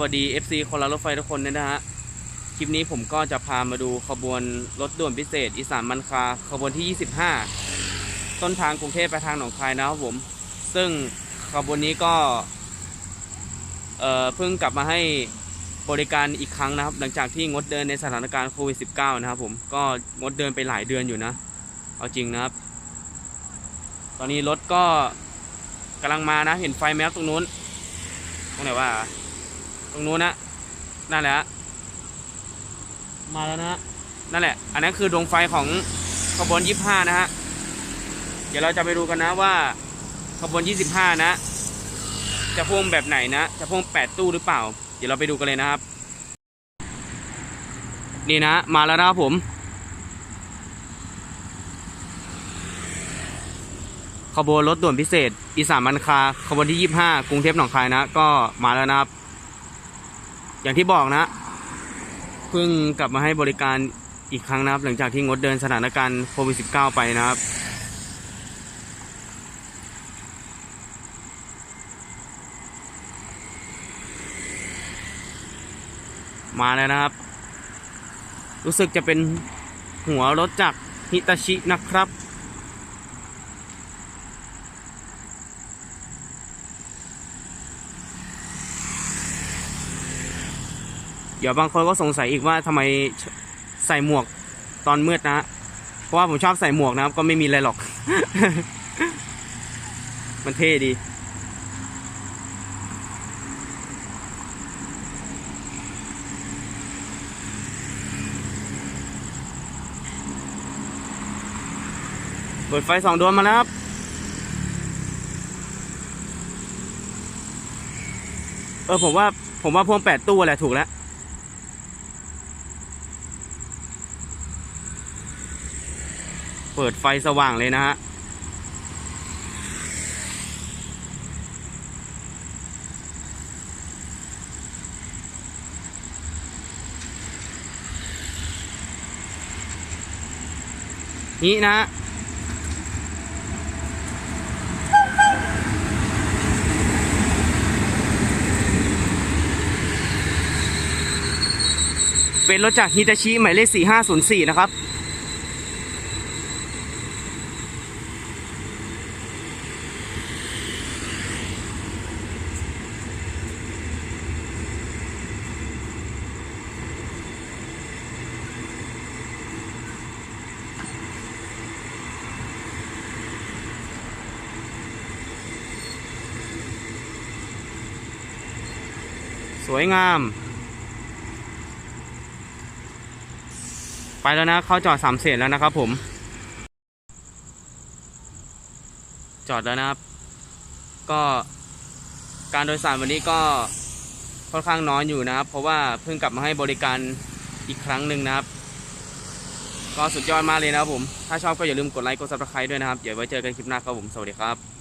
วัสดี FC คนละรถไฟทุกคนด้วยนะฮะ คลิปนี้ผมก็จะพามาดูขบวนรถด่วนพิเศษ อีสานมันคาขบวนที่ 25 ต้นทางกรุงเทพไปทางหนองคายนะครับผม ซึ่งขบวนนี้ก็ เอ่อ เพิ่งกลับมาให้บริการอีกครั้งนะครับ หลังจากที่งดเดินในสถานการณ์โควิด -19 นะครับผม ก็งดเดินไปหลายเดือนอยู่นะ เอาจริงนะครับ ตอนนี้รถก็กำลังมานะ เห็นไฟแมวตรงนู้นตรงไหนว่า รงนู้นนะนั่นแหละมาแล้วนะฮะนั่นแหละ อันนั้นคือดวงไฟของขบวนยี่ห้านะฮะเดี๋ยวเราจะไปดูกันนะว่าขบวนยี่สิบห้านะ จะพ่วงแบบไหนนะ จะพ่วงแปดตู้หรือเปล่า เดี๋ยวเราไปดูกันเลยนะครับ นี่นะ มาแล้วนะครับผมขบวนรถด่วนพิเศษ อีสานมันคาขบวนที่ 25 กรุงเทพหนองคายนะ ก็มาแล้วนะครับ อย่างที่บอกนะเพิ่งกลับมาให้บริการอีกครั้งนะครับ หลังจากที่งดเดินสถานการณ์โควิด -19 ไปนะครับมาแล้วนะครับ รู้สึกจะเป็นหัวรถจากฮิตาชินะครับ เดี๋ยวบางคนก็สงสัยอีกว่าทำไมใส่หมวกตอนมืดนะ เพราะว่าผมชอบใส่หมวกนะครับ ก็ไม่มีอะไรหรอก มันเท่ดี เปิดไฟสองดวงมาแล้วครับเออผมว่าผมว่าพ่วงแปดตู้แหละถูกแล้ว เปิดไฟสว่างเลยนะฮะนี่นะฮะเป็นรถจากฮิตาชิหมายเลข 4504 นะครับ สวยงาม ไปแล้วนะเข้าจอดสามเสนแล้วนะครับผม จอดแล้วนะครับ ก็การโดยสารวันนี้ก็ค่อนข้างน้อยอยู่นะครับ เพราะว่าเพิ่งกลับมาให้บริการอีกครั้งหนึ่งนะครับ ก็สุดยอดมากเลยนะครับผม ถ้าชอบก็อย่าลืมกดไลค์กดซับสไครต์ด้วยนะครับ เดี๋ยวไว้เจอกันคลิปหน้าครับผม สวัสดีครับ